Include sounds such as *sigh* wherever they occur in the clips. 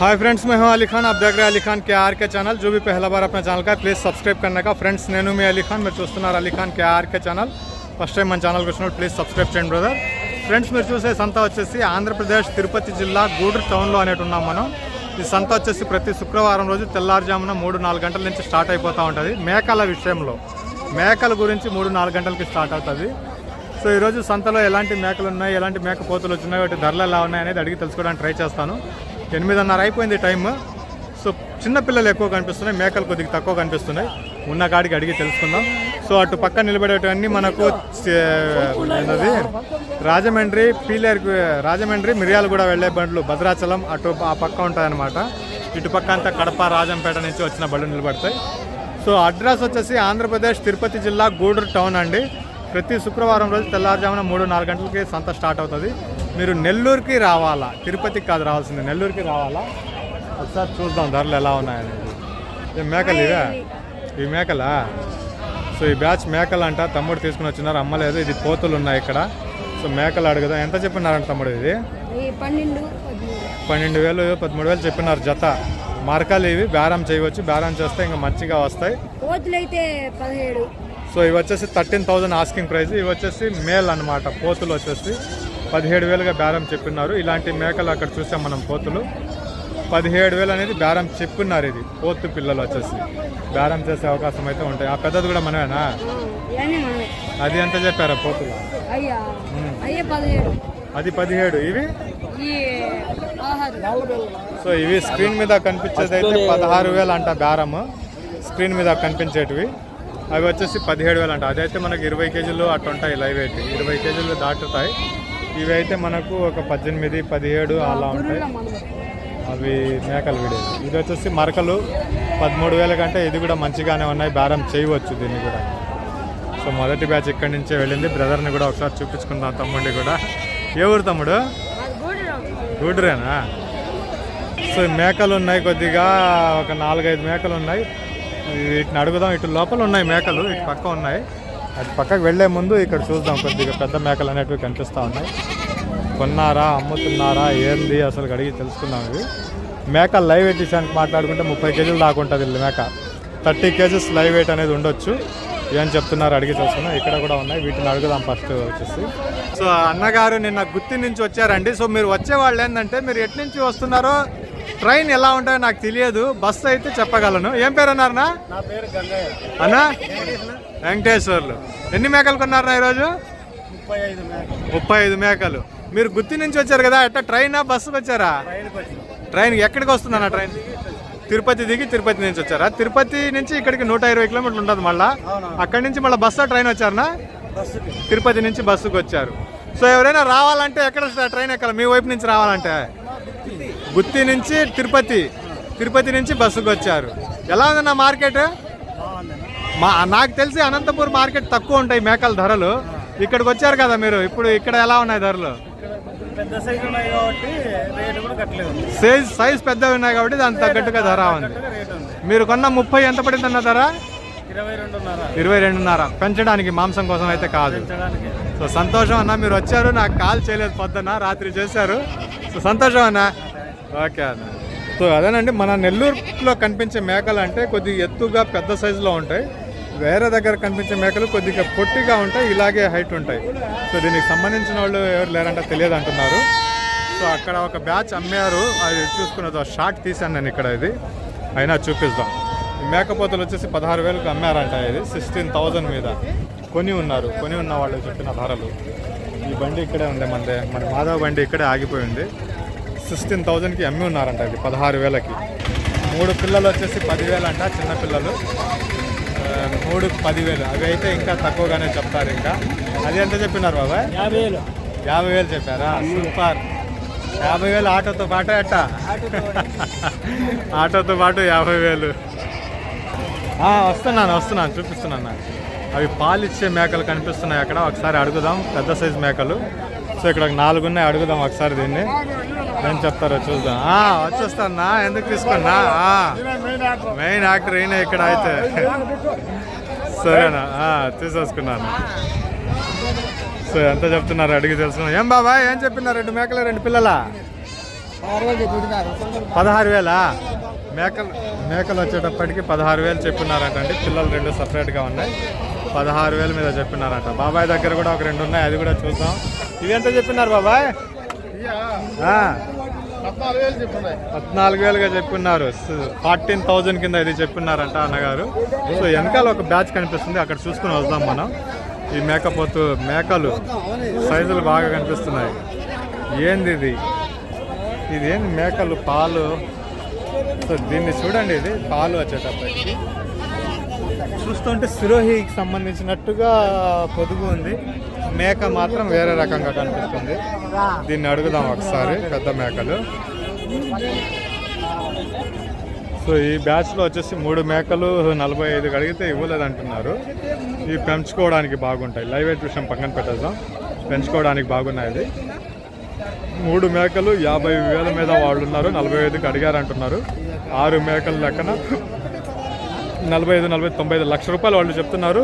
Hi friends मैं हूं अली खान आप देख रहे हैं अली खान के आर के चैनल जो भी पहला बार अपने ఛానల్ का ప్లీజ్ సబ్స్క్రైబ్ करने का ఫ్రెండ్స్ నేను మీ అలీ ఖాన్ మీరు చూస్తున్నారు Ali Khan K R K channel first time మన ఛానల్కి వచ్చినప్పుడు ప్లీజ్ సబ్స్క్రైబ్ చేయండి బ్రదర్ ఫ్రెండ్స్ మీరు చూసే సంత వచ్చేసి ఆంధ్రప్రదేశ్ తిరుపతి జిల్లా గూడూరు టౌన్లో అనేటి ఉన్నాం మనం ఈ సంత వచ్చేసి ప్రతి శుక్రవారం రోజు తెల్లారుజామున మూడు నాలుగు గంటల నుంచి స్టార్ట్ అయిపోతూ ఉంటుంది మేకల విషయంలో మేకల గురించి మూడు నాలుగు గంటలకి స్టార్ట్ అవుతుంది సో ఈరోజు సంతలో ఎలాంటి మేకలు ఉన్నాయి ఎలాంటి మేక పోతులు వచ్చినాయి వాటి ధరలు ఎలా ఉన్నాయి అనేది అడిగి తెలుసుకోవడానికి ట్రై చేస్తాను ఎనిమిదిన్నర అయిపోయింది టైం సో చిన్న పిల్లలు ఎక్కువ కనిపిస్తున్నాయి మేకలు కొద్దిగా తక్కువ కనిపిస్తున్నాయి. ఉన్న కాడికి అడిగి తెలుసుకుందాం. సో అటు పక్క నిలబడేటవన్నీ మనకు చే- ఏంటది? రాజమండ్రి పీలేరు రాజమండ్రి మిరియాలు కూడా వెళ్ళే బండ్లు భద్రాచలం అటు ఆ పక్క ఉంటాయన్నమాట. ఇటు పక్క అంతా కడప రాజంపేట నుంచి వచ్చిన బండ్లు నిలబడతాయి. సో అడ్రస్ వచ్చేసి ఆంధ్రప్రదేశ్ తిరుపతి జిల్లా గూడూరు టౌన్ అండి. ప్రతి శుక్రవారం రోజు తెల్లారుజామున మూడు నాలుగు గంటలకి సంత స్టార్ట్ అవుతుంది. మీరు నెల్లూరుకి రావాలా? తిరుపతికి కాదు రావాల్సింది నెల్లూరుకి రావాలా? ఒకసారి చూద్దాం ధరలు ఎలా ఉన్నాయనేది. ఈ మేకలు ఇవే? ఈ మేకలా? సో ఈ బ్యాచ్ మేకలు అంట తమ్ముడు తీసుకుని వచ్చినారు అమ్మలేదు ఇది పోతులు ఉన్నాయి ఇక్కడ. సో మేకలు అడుగుదాం. ఎంత చెప్పినారంట తమ్ముడు ఇది? పన్నెండు వేలు పదమూడు వేలు చెప్పినారు జత. మార్కాలు ఇవి బేరం చేయవచ్చు బేరం చేస్తే ఇంకా మంచిగా వస్తాయి. సో ఇవి వచ్చేసి థర్టీన్ థౌజండ్ ఆస్కింగ్ ప్రైస్. ఇవి వచ్చేసి మేల్ అన్నమాట పోతులు వచ్చేసి. పదిహేడు వేలుగా బేరం చెప్పినారు ఇలాంటి మేకలు అక్కడ చూసాం మనం పోతులు. పదిహేడు వేలు అనేది బేరం చెప్పున్నారు ఇది. పోతు పిల్లలు వచ్చేసి. బేరం చేసే అవకాశం అయితే ఉంటాయి. ఆ పెద్దది కూడా మనమేనా అది ఎంత చెప్పారా పోతులు? అది పదిహేడు. ఇవి? సో ఇవి స్క్రీన్ మీద కనిపించేది అయితే పదహారు వేలు అంట బేరము. స్క్రీన్ మీద కనిపించేటివి. అవి వచ్చేసి పదిహేడు వేలు అంట. అదైతే మనకి ఇరవై కేజీలు అట్లా ఉంటాయి లైవ్ అయితే. ఇరవై కేజీలు దాటుతాయి. ఇవి అయితే మనకు ఒక పద్దెనిమిది పదిహేడు అలా ఉంటాయి. అవి మేకలు విడేవి ఇది వచ్చేసి మరకలు పదమూడు వేల కంటే ఇది కూడా మంచిగానే ఉన్నాయి. బేరం చేయవచ్చు దీన్ని కూడా. సో మొదటి బ్యాచ్ ఇక్కడి నుంచే వెళ్ళింది. బ్రదర్ని కూడా ఒకసారి చూపించుకుందాం తమ్ముడిని కూడా. ఏ ఊరు తమ్ముడు? గూడరేనా? సో మేకలు ఉన్నాయి కొద్దిగా ఒక నాలుగైదు మేకలు ఉన్నాయి. వీటిని అడుగుదాం. ఇటు లోపల ఉన్నాయి మేకలు ఇటు పక్క ఉన్నాయి. అటు పక్కకు వెళ్ళే ముందు ఇక్కడ చూద్దాం కొద్దిగా పెద్ద మేకలు అనేటివి కనిపిస్తూ ఉన్నాయి. కొన్నారా అమ్ముతున్నారా ఏంది అసలు అడిగి తెలుసుకుందాం ఇవి. మేక లైవ్ వెయిట్ విషయానికి మాట్లాడుకుంటే ముప్పై కేజీలు దాకా ఉంటుంది మేక. థర్టీ కేజీస్ లైవ్ వెయిట్ అనేది ఉండొచ్చు. ఏం చెప్తున్నారు అడిగి తెలుసుకున్నాం ఇక్కడ కూడా ఉన్నాయి. వీటిని అడుగుదాం ఫస్ట్ వచ్చేసి. సో అన్నగారు నిన్న గుత్తి నుంచి వచ్చారండి. సో మీరు వచ్చే వాళ్ళు ఏంటంటే మీరు ఎటు నుంచి వస్తున్నారో ట్రైన్ ఎలా ఉంటాయో నాకు తెలియదు. బస్సు అయితే చెప్పగలను. ఏం పేరు అన్నారనా అన్నా? వెంకటేశ్వర్లు. ఎన్ని మేకలు కొన్నారనా ఈరోజు? ముప్పై ఐదు మేకలు. ముప్పై ఐదు మేకలు. మీరు గుత్తి నుంచి వచ్చారు కదా ఎట్లా ట్రైనా బస్సుకు వచ్చారా? ట్రైన్ ఎక్కడికి వస్తుందన్న ట్రైన్? తిరుపతి దిగి తిరుపతి నుంచి వచ్చారా? తిరుపతి నుంచి ఇక్కడికి నూట ఇరవై కిలోమీటర్లు ఉంటుంది మళ్ళా. అక్కడి నుంచి మళ్ళీ బస్సు ట్రైన్ వచ్చారనా? తిరుపతి నుంచి బస్సుకు వచ్చారు. సో ఎవరైనా రావాలంటే ఎక్కడ ట్రైన్ ఎక్కాలి? మీ వైపు నుంచి రావాలంటే? గుత్తి నుంచి తిరుపతి. తిరుపతి నుంచి బస్సుకు వచ్చారు. ఎలా ఉందన్న మార్కెట్? మా నాకు తెలిసి అనంతపూర్ మార్కెట్ తక్కువ ఉంటాయి మేకల ధరలు. ఇక్కడికి వచ్చారు కదా మీరు ఇప్పుడు ఇక్కడ ఎలా ఉన్నాయి ధరలు? పెద్ద సైజు ఉన్నాయి కాబట్టి రేటు కూడా కట్టలేదు. సైజ్ సైజ్ పెద్దవి ఉన్నాయి కాబట్టి దానికి తగ్గట్టుగా ధర ఉంది. మీరు కొన్న ముప్పై ఎంత పడింది అన్న ధర? ఇరవై రెండున్నర. పెంచడానికి మాంసం కోసం అయితే కాదు. సో సంతోషం అన్న మీరు వచ్చారు నాకు కాల్ చేయలేదు పొద్దున్న రాత్రి చేశారు. సో సంతోషం అన్న. ఓకే అన్న. సో అదేనండి మన నెల్లూరులో కనిపించే మేకలు అంటే కొద్దిగా ఎత్తుగా పెద్ద సైజులో ఉంటాయి. వేరే దగ్గర కనిపించే మేకలు కొద్దిగా పొట్టిగా ఉంటాయి ఇలాగే హైట్ ఉంటాయి. సో దీనికి సంబంధించిన వాళ్ళు ఎవరు లేరంటే తెలియదు అంటున్నారు. సో అక్కడ ఒక బ్యాచ్ అమ్మారు అది చూసుకున్నది షార్ట్ తీసాను నేను ఇక్కడ ఇది. అయినా చూపిస్తాం ఈ మేకపోతలు వచ్చేసి పదహారు వేలకు అమ్మారంట ఇది సిక్స్టీన్ థౌజండ్ మీద. కొని ఉన్నారు. కొని ఉన్న వాళ్ళు చెప్పిన ధరలు. ఈ బండి ఇక్కడే ఉంది మనదే మన మాధవ బండి ఇక్కడే ఆగిపోయింది సిక్స్టీన్ థౌజండ్కి అమ్మి ఉన్నారంట ఇది పదహారు వేలకి. మూడు పిల్లలు వచ్చేసి పదివేలు అంట చిన్న పిల్లలు. మూడు పదివేలు. అవి అయితే ఇంకా తక్కువగానే చెప్తారు ఇంకా. అది ఎంత చెప్పినారు బాబాయ్? యాభై వేలు యాభై వేలు చెప్పారా? సూపర్. యాభై వేలు ఆటోతో పాటు అట్ట ఆటోతో పాటు యాభై వేలు. వస్తున్నాను వస్తున్నాను చూపిస్తున్నాను అవి పాలిచ్చే మేకలు కనిపిస్తున్నాయి అక్కడ. ఒకసారి అడుగుదాం. పెద్ద సైజు మేకలు. సో ఇక్కడ ఒక నాలుగు ఉన్నాయి అడుగుదాం ఒకసారి దీన్ని. ఏం చెప్తారో చూద్దాం. ఆ, వచ్చేస్తానా? ఎందుకు తీసుకున్నా? మెయిన్ యాక్టర్ ఈయన ఇక్కడ అయితే. సరేనా? తీసేసుకున్నాను. సో ఎంత చెప్తున్నారు అడిగి తెలుసుకున్నా. ఏం బాబాయ్ ఏం చెప్పినారు? రెండు మేకలు రెండు పిల్లలా? పదహారు వేలా? మేకలు మేకలు వచ్చేటప్పటికి పదహారు వేలు చెప్పినారంట అండి. పిల్లలు రెండు సపరేట్గా ఉన్నాయి. పదహారు వేల మీద చెప్పినారంట. బాబాయ్ దగ్గర కూడా ఒక రెండు ఉన్నాయి. అది కూడా చూద్దాం. ఇవి ఎంత చెప్పినారు బాబాయ్? పద్నాలుగు వేలుగా చెప్పున్నారు. ఫార్టీన్ థౌజండ్ కింద ఇది చెప్పినారంట అన్నగారు. సో వెనకాల ఒక బ్యాచ్ కనిపిస్తుంది. అక్కడ చూసుకుని వద్దాం మనం. ఈ మేకపోతు మేకలు సైజులు బాగా కనిపిస్తున్నాయి. ఏంది ఇది? ఇది ఏంది మేకలు పాలు? సో దీన్ని చూడండి ఇది పాలు వచ్చేటప్పటికి. చూస్తుంటే సిరోహికి సంబంధించినట్టుగా పొదుగు ఉంది. మేక మాత్రం వేరే రకంగా కనిపిస్తుంది. దీన్ని అడుగుదాం ఒకసారి పెద్ద మేకలు. సో ఈ బ్యాచ్లో వచ్చేసి మూడు మేకలు నలభై ఐదు అడిగితే ఇవ్వలేదంటున్నారు. ఇవి పెంచుకోవడానికి బాగుంటాయి. లైవ్ వెయిట్ విషయం పక్కన పెట్టేద్దాం. పెంచుకోవడానికి బాగున్నాయి మూడు మేకలు యాభై వేల మీద వాళ్ళు ఉన్నారు. నలభై ఐదుకి అడిగారంటున్నారు ఆరు మేకల లెక్కన నలభై ఐదు నలభై తొంభై ఐదు లక్ష రూపాయలు వాళ్ళు చెప్తున్నారు.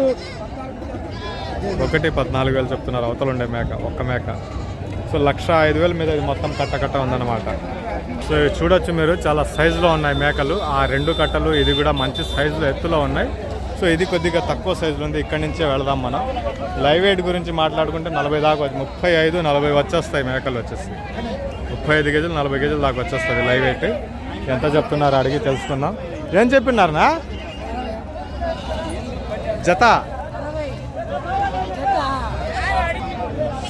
ఒకటి పద్నాలుగు వేలు చెప్తున్నారు అవతల ఉండే మేక ఒక్క మేక. సో లక్ష ఐదు వేల మీద ఇది మొత్తం కట్ట కట్ట ఉందన్నమాట. సో చూడొచ్చు మీరు చాలా సైజులో ఉన్నాయి మేకలు. ఆ రెండు కట్టలు ఇది కూడా మంచి సైజులో ఎత్తులో ఉన్నాయి. సో ఇది కొద్దిగా తక్కువ సైజులో ఉంది ఇక్కడి నుంచే వెళదాం మనం. లైవ్ వెయిట్ గురించి మాట్లాడుకుంటే నలభై దాకా వచ్చి- ముప్పై ఐదు నలభై వచ్చేస్తాయి మేకలు వచ్చేసి. ముప్పై ఐదు కేజీలు నలభై కేజీలు దాకా వచ్చేస్తుంది లైవ్ వెయిట్ ఎంత చెప్తున్నారు అడిగి తెలుసుకుందాం. ఏం చెప్పినారనా? జత.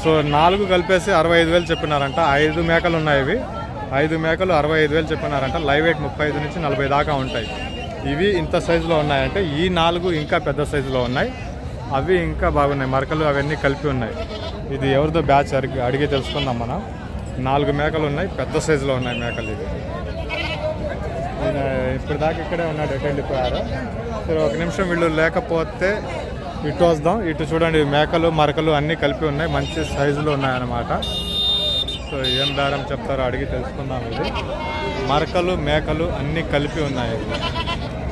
సో నాలుగు కలిపేసి అరవై ఐదు వేలు చెప్పినారంట. ఐదు మేకలు ఉన్నాయి ఇవి. ఐదు మేకలు అరవై ఐదు వేలు చెప్పినారంట. లైవ్ వెయిట్ ముప్పై ఐదు నుంచి నలభై దాకా ఉంటాయి. ఇవి ఇంత సైజులో ఉన్నాయంటే ఈ నాలుగు ఇంకా పెద్ద సైజులో ఉన్నాయి. అవి ఇంకా బాగున్నాయి. మరకలు అవన్నీ కలిపి ఉన్నాయి. ఇది ఎవరిదో బ్యాచ్ అడిగి అడిగి తెలుసుకుందాం మనం. నాలుగు మేకలు ఉన్నాయి. పెద్ద సైజులో ఉన్నాయి మేకలు ఇవి. ఇప్పుడు దాకా ఇక్కడే ఉన్నాడు ఎటు వెళ్ళిపోయారు సరే ఒక నిమిషం వీళ్ళు లేకపోతే ఇటు వద్దాం ఇటు చూడండి మేకలు మరకలు అన్నీ కలిపి ఉన్నాయి మంచి సైజులో ఉన్నాయన్నమాట. సో ఏం దారం చెప్తారో అడిగి తెలుసుకుందాం ఇది. మరకలు మేకలు అన్నీ కలిపి ఉన్నాయి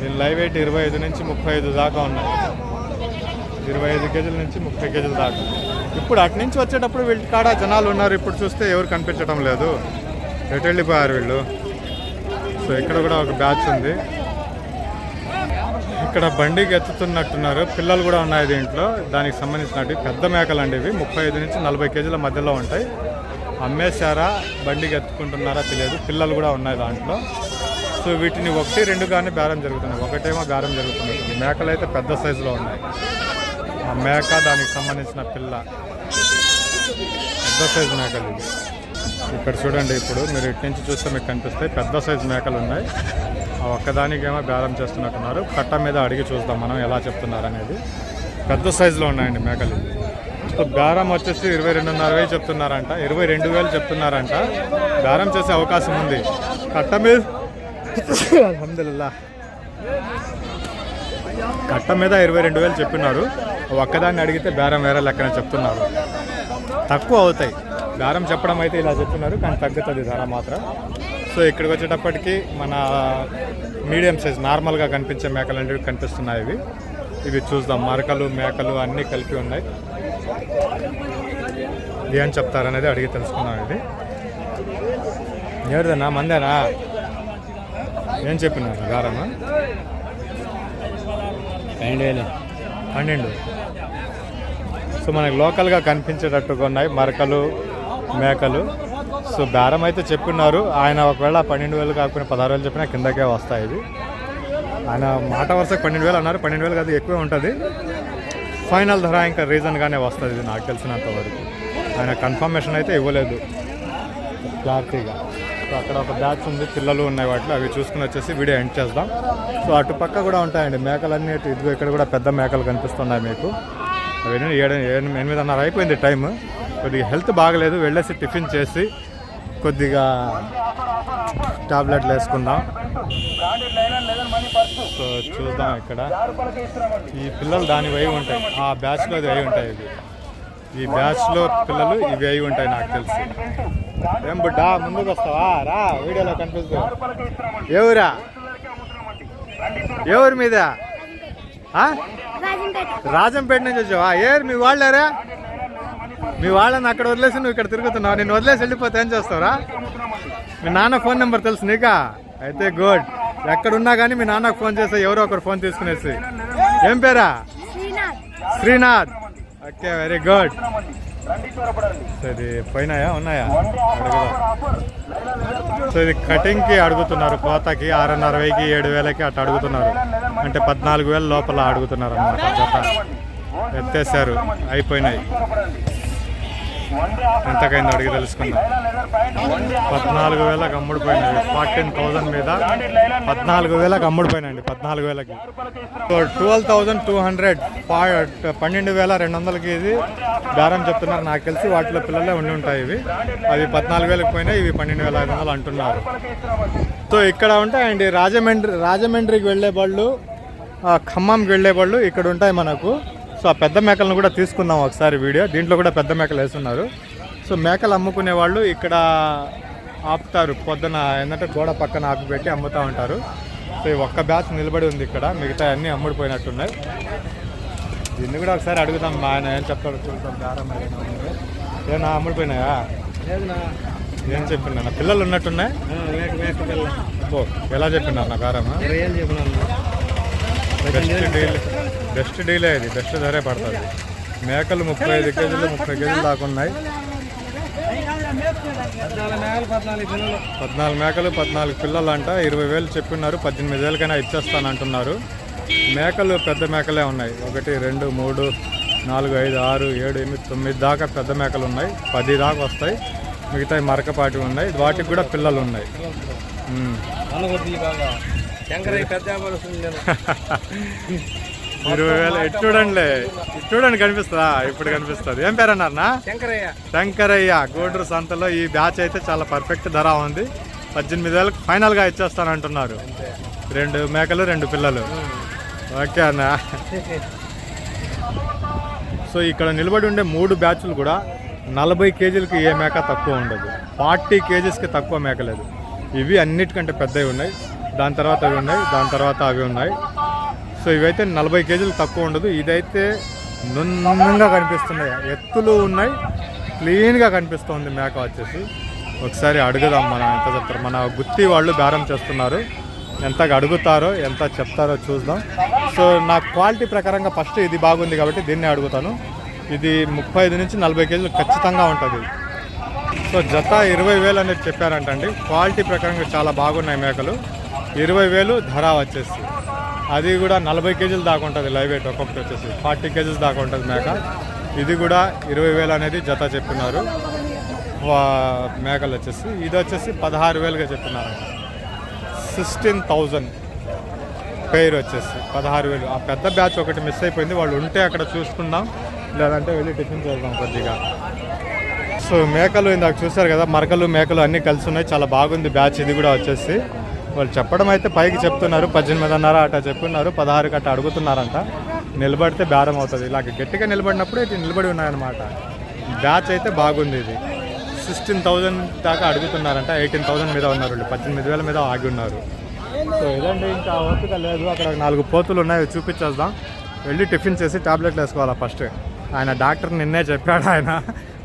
ఈ లైవ్ వెయిట్ ఇరవై ఐదు నుంచి ముప్పై ఐదు దాకా ఉన్నాయి. ఇరవై ఐదు కేజీల నుంచి ముప్పై కేజీల దాకా. ఇప్పుడు అటు నుంచి వచ్చేటప్పుడు వీళ్ళ కాడ జనాలు ఉన్నారు ఇప్పుడు చూస్తే ఎవరు కనిపించడం లేదు. ఎటు వెళ్ళిపోయారు వీళ్ళు? సో ఇక్కడ కూడా ఒక బ్యాచ్ ఉంది. ఇక్కడ బండికి ఎత్తుతున్నట్టున్నారు పిల్లలు కూడా ఉన్నాయి దీంట్లో. దానికి సంబంధించినట్టు పెద్ద మేకలు అండి ఇవి. ముప్పై ఐదు నుంచి నలభై కేజీల మధ్యలో ఉంటాయి. అమ్మేశారా? బండికి ఎత్తుకుంటున్నారా తెలియదు. పిల్లలు కూడా ఉన్నాయి దాంట్లో. సో వీటిని ఒకటి రెండు కానీ బేరం జరుగుతున్నాయి. ఒకటేమో బేరం జరుగుతుంది మేకలు అయితే పెద్ద సైజులో ఉన్నాయి. ఆ మేక దానికి సంబంధించిన పిల్ల. పెద్ద సైజు మేకలు ఇక్కడ చూడండి ఇప్పుడు. మీరు ఇటు నుంచి చూస్తే మీకు కనిపిస్తాయి. పెద్ద సైజు మేకలు ఉన్నాయి. ఒక్కదానికేమో బేరం చేస్తున్నట్టున్నారు. కట్ట మీద అడిగి చూద్దాం మనం ఎలా చెప్తున్నారు అనేది పెద్ద సైజులో ఉన్నాయండి మేకలు. సో బేరం వచ్చేసి ఇరవై రెండున్నర వేలు చెప్తున్నారంట. ఇరవై రెండు వేలు చెప్తున్నారంట. బేరం చేసే అవకాశం ఉంది. కట్ట మీద అల్హమ్దుల్లా కట్ట మీద ఇరవై రెండు వేలు చెప్పినారు. ఒక్కదాన్ని అడిగితే బేరం వేరే లెక్కన చెప్తున్నారు. తక్కువ అవుతాయి. బేరం చెప్పడం అయితే ఇలా చెప్తున్నారు కానీ తగ్గుతుంది ధర మాత్రం. సో ఇక్కడికి వచ్చేటప్పటికి మన మీడియం సైజ్ నార్మల్గా కనిపించే మేకలు అనేవి కనిపిస్తున్నాయి ఇవి. ఇవి చూద్దాం మరకలు మేకలు అన్నీ కలిపి ఉన్నాయి. ఏం చెప్తారనేది అడిగి తెలుసుకున్నాం ఇది. ఎవరిదన్నా? మందేనా? ఏం చెప్పినారు? గారమ్మా పన్నెండు వేలు పన్నెండు. సో మనకి లోకల్గా కనిపించేటట్టుగా ఉన్నాయి మరకలు మేకలు. సో బేరం అయితే చెప్పున్నారు. ఆయన ఒకవేళ పన్నెండు వేలు కాకుండా పదహారు వేలు చెప్పినా కిందకే వస్తాయి ఇది. ఆయన మాట వరుసకు పన్నెండు వేలు అన్నారు. పన్నెండు వేలు కాదు ఎక్కువే ఉంటుంది. ఫైనల్ ధర ఇంకా రీజన్గానే వస్తుంది ఇది నాకు తెలిసినంత వరకు. ఆయన కన్ఫర్మేషన్ అయితే ఇవ్వలేదు. క్లారిటీగా. సో అక్కడ ఒక బ్యాచ్ ఉంది పిల్లలు ఉన్నాయి వాటిలో. అవి చూసుకుని వచ్చేసి వీడియో ఎండ్ చేద్దాం. సో అటుపక్క కూడా ఉంటాయండి మేకలన్నీ. ఇటు ఇదిగో ఇక్కడ కూడా పెద్ద మేకలు కనిపిస్తున్నాయి మీకు. అవన్నీ ఏడు ఏడు- ఎనిమిదిన్నర అయిపోయింది టైం కొద్దిగా హెల్త్ బాగలేదు. వెళ్ళేసి టిఫిన్ చేసి కొద్దిగా టాబ్లెట్లు వేసుకుందాం. సో చూద్దాం ఇక్కడ. ఈ పిల్లలు దాని అయి ఉంటాయి. ఆ బ్యాచ్లో అది అయి ఉంటాయి ఇది. ఈ బ్యాచ్లో పిల్లలు ఇవి అయి ఉంటాయి నాకు తెలిసి. ఏం బుడ్డా ముందుకు వస్తావా? రా వీడియోలో కనిపిస్తుంది ఎవరా? ఎవరి మీద? ఆ? రాజంపేట. నుంచి వచ్చావా? ఏరు మీ వాళ్ళారా? మీ వాళ్ళని అక్కడ వదిలేసి నువ్వు ఇక్కడ తిరుగుతున్నావు. నేను వదిలేసి వెళ్ళిపోతే ఏం చేస్తావురా? మీ నాన్న ఫోన్ నెంబర్ తెలుసు నీకా? అయితే గుడ్. ఎక్కడున్నా కానీ మీ నాన్నకు ఫోన్ చేస్తే ఎవరో ఒకరు ఫోన్ తీసుకునేసి. ఏం పేరా? శ్రీనాథ్. Okay very good. సరే పోయినాయా? ఉన్నాయా? అడుగుదాం. సో ఇది కటింగ్కి అడుగుతున్నారు. కోతకి ఆరున్నర వెయ్యికి ఏడు వేలకి అట్లా అడుగుతున్నారు. అంటే పద్నాలుగు వేల లోపల అడుగుతున్నారు అన్నమాట జత. ఎత్తేసారు. అయిపోయినాయి. ఎంతకైందో అడిగి తెలుసుకుందాం. పద్నాలుగు వేలకు అమ్ముడుపోయినాయి ఫార్టీన్ థౌజండ్ మీద పద్నాలుగు వేలకు అమ్ముడుపోయినాయండి పద్నాలుగు వేలకి. So twelve thousand two hundred పన్నెండు వేల రెండు వందలకి ఇది బేరం చెప్తున్నారు నాకు తెలిసి వాటిలో పిల్లలే ఉండి ఉంటాయి ఇవి. అవి పద్నాలుగు వేలకు పోయినాయి ఇవి పన్నెండు వేల ఐదు వందలు అంటున్నారు. సో ఇక్కడ ఉంటాయండి రాజమండ్రి రాజమండ్రికి వెళ్ళే బళ్ళు ఖమ్మంకి వెళ్ళే బళ్ళు ఇక్కడ ఉంటాయి మనకు. సో ఆ పెద్ద మేకలను కూడా తీసుకుందాం ఒకసారి వీడియో. దీంట్లో కూడా పెద్ద మేకలు వేస్తున్నారు. సో మేకలు అమ్ముకునే వాళ్ళు ఇక్కడ ఆపుతారు. పొద్దున ఏంటంటే గోడ పక్కన ఆపి పెట్టి అమ్ముతూ ఉంటారు. సో ఈ ఒక్క బ్యాచ్ నిలబడి ఉంది ఇక్కడ. మిగతా అన్నీ అమ్ముడిపోయినట్టున్నాయి. దీన్ని కూడా ఒకసారి అడుగుదాం. మా ఆయన ఏం చెప్తాడో చూద్దాం. ఉందో. ఏమన్నా అమ్ముడిపోయినాయా? ఏం చెప్పిండు పిల్లలు ఉన్నట్టున్నాయి? ఓ ఎలా చెప్పినారు నా బేరమా బెస్ట్ డీల్ ఇది బెస్ట్ ధరే పడుతుంది. మేకలు ముప్పై ఐదు కేజీలు ముప్పై కేజీలు దాకా ఉన్నాయి. పద్నాలుగు మేకలు పద్నాలుగు పిల్లలు అంట ఇరవై వేలు చెప్పిన్నారు పద్దెనిమిది వేలకైనా ఇచ్చేస్తానంటున్నారు. మేకలు పెద్ద మేకలే ఉన్నాయి. ఒకటి రెండు మూడు నాలుగు ఐదు ఆరు ఏడు ఎనిమిది తొమ్మిది దాకా పెద్ద మేకలు ఉన్నాయి. పది దాకా వస్తాయి. మిగతా మరకపాటి ఉన్నాయి. వాటికి కూడా పిల్లలు ఉన్నాయి. *laughs* ఇరవై వేలు. ఇటు చూడండి. ఇటు చూడండి కనిపిస్తుందా? ఇప్పుడు కనిపిస్తుంది. ఏం పేరు అన్నారనా శంకరయ్య. శంకరయ్య. గూడూరు సంతలో ఈ బ్యాచ్ అయితే చాలా పర్ఫెక్ట్ ధర ఉంది. పద్దెనిమిది వేలకు ఫైనల్గా ఇచ్చేస్తానంటున్నారు. రెండు మేకలు రెండు పిల్లలు. ఓకే అన్న. సో ఇక్కడ నిలబడి ఉండే మూడు బ్యాచ్లు కూడా నలభై కేజీలకి ఏ మేక తక్కువ ఉండదు. ఫార్టీ కేజీస్కి తక్కువ మేక లేదు ఇవి అన్నిటికంటే పెద్దవి ఉన్నాయి. దాని తర్వాత అవి ఉన్నాయి. దాని తర్వాత అవి ఉన్నాయి. సో ఇవైతే నలభై కేజీలు తక్కువ ఉండదు. ఇదైతే నున్నంగా కనిపిస్తున్నాయి. ఎత్తులు ఉన్నాయి. క్లీన్గా కనిపిస్తుంది మేక వచ్చేసి. ఒకసారి అడుగుదాం మనం ఎంత చెప్తారు. మన గుత్తి వాళ్ళు బేరం చేస్తున్నారు. ఎంతగా అడుగుతారో ఎంత చెప్తారో చూద్దాం. సో నా క్వాలిటీ ప్రకారంగా ఫస్ట్ ఇది బాగుంది కాబట్టి దీన్నే అడుగుతాను. ఇది ముప్పై ఐదు నుంచి నలభై కేజీలు ఖచ్చితంగా ఉంటుంది. సో జత ఇరవై వేలు అనేది చెప్పారంటండి. క్వాలిటీ ప్రకారంగా చాలా బాగున్నాయి మేకలు. ఇరవై వేలు ధర వచ్చేసి. అది కూడా నలభై కేజీలు దాకా ఉంటుంది లైవ్ వెయిట్ ఒక్కొక్కటి వచ్చేసి. ఫార్టీ కేజీస్ దాకా ఉంటుంది మేక. ఇది కూడా ఇరవై వేలు అనేది జత చెప్పినారు. వా- మేకలు వచ్చేసి. ఇది వచ్చేసి పదహారు వేలుగా చెప్పినారు. సిక్స్టీన్ థౌజండ్ పేరు వచ్చేసి పదహారు వేలు. ఆ పెద్ద బ్యాచ్ ఒకటి మిస్ అయిపోయింది. వాళ్ళు ఉంటే అక్కడ చూసుకుందాం. లేదంటే వెళ్ళి టిఫిన్ చేద్దాం కొద్దిగా. సో మేకలు ఇందాక చూసారు కదా మరకలు మేకలు అన్నీ కలిసి ఉన్నాయి. చాలా బాగుంది బ్యాచ్. ఇది కూడా వచ్చేసి. వాళ్ళు చెప్పడం అయితే పైకి చెప్తున్నారు పద్దెనిమిదిన్నర అట చెప్తున్నారు పదహారు కట్ట అడుగుతున్నారంట. నిలబడితే బేరం అవుతుంది. ఇలాగ గట్టిగా నిలబడినప్పుడు ఇది నిలబడి ఉన్నాయన్నమాట. బ్యాచ్ అయితే బాగుంది ఇది. సిక్స్టీన్ థౌజండ్ దాకా అడుగుతున్నారంట. ఎయిటీన్ థౌజండ్ మీద ఉన్నారు వీళ్ళు. పద్దెనిమిది వేల మీద ఆగి ఉన్నారు. సో ఇదండి ఇంకా ఓపిక లేదు. అక్కడ నాలుగు పోతులు ఉన్నాయి. చూపించేద్దాం. వెళ్ళి టిఫిన్ చేసి టాబ్లెట్లు వేసుకోవాలా ఫస్ట్. ఆయన డాక్టర్ నిన్నే చెప్పాడు ఆయన.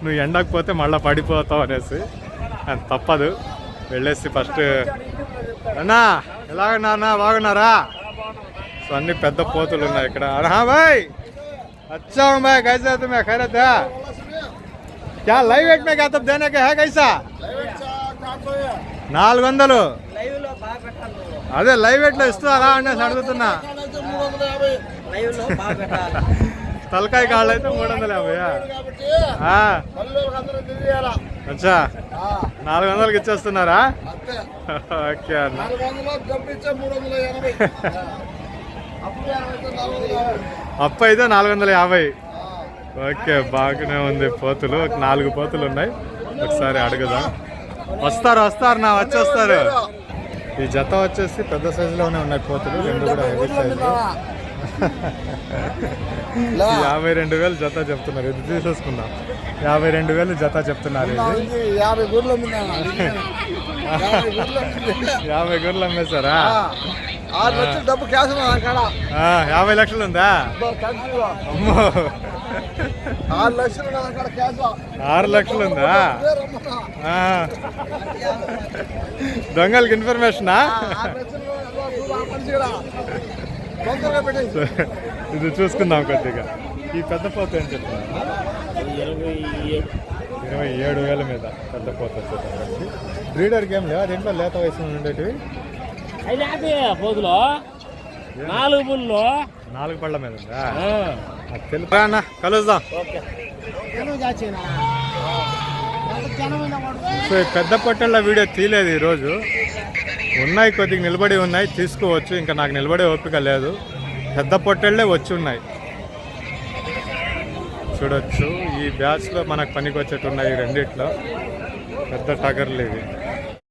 నువ్వు ఎండకపోతే మళ్ళీ పడిపోతావు అనేసి. ఆయన తప్పదు. వెళ్ళేసి ఫస్ట్. అన్నా ఎలాగన్నా అన్నా బాగున్నారా? సో అన్ని పెద్ద పోతులు ఉన్నాయి ఇక్కడ. అన్నా బాయ్. అచ్చాం బాయ్ కైసా తుమ్మే ఖైరత్. క్యా లైవ్ ఎట్ మే కథ దేనకే హే కైసా నాలుగు వందలు అదే లైవ్ ఎట్లో ఇస్తున్నారా అనేసి అడుగుతున్నా. తలకాయ కాళ్ళు అయితే మూడు వందల యాభై అచ్చా. నాలుగు వందలకి ఇచ్చేస్తున్నారా? ఓకే అన్న. *laughs* అప్పు అయితే నాలుగు వందల యాభై. ఓకే బాగానే ఉంది పోతులు. ఒక నాలుగు పోతులు ఉన్నాయి. ఒకసారి అడుగుదాం. వస్తారు వస్తారు నా వచ్చేస్తారు. ఈ జత వచ్చేసి పెద్ద సైజులోనే ఉన్నాయి పోతులు. రెండు కూడా హెవీ సైజు. యాభై రెండు వేలు జత చెప్తున్నారు ఇది తీసేసుకుందాం యాభై రెండు వేలు జత చెప్తున్నారు యాభై గొర్రెలు అమ్మేశారా డబ్బు క్యాష్ యాభై లక్షలు ఉందా. అమ్మో ఆరు లక్షలు ఉందా. దొంగలకి ఇన్ఫర్మేషనా ఇది చూసుకుందాం కొద్దిగా. ఈ పెద్ద పోత ఏం చెప్తున్నారు? ఇరవై ఏడు వేల మీద పెద్ద పోత వచ్చేసరికి బ్రీడర్కి ఏం లేవు? దీంట్లో లేత వయసు ఉండేటివి? అయితే పోదులో నాలుగు బుల్లో నాలుగు పళ్ళ మీద ఉందా? అది తెలుసు. అన్న కలుద్దాం. సో పెద్ద పొట్టెళ్ళ వీడియో తీయలేదు ఈరోజు. ఉన్నాయి కొద్దిగా నిలబడి ఉన్నాయి తీసుకోవచ్చు. ఇంకా నాకు నిలబడే ఓపిక లేదు. పెద్ద పొట్టెళ్ళే వచ్చి ఉన్నాయి. చూడొచ్చు. ఈ బ్యాచ్లో మనకు పనికి వచ్చేట్టున్నాయి రెండిట్లో. పెద్ద టగర్లు ఇవి.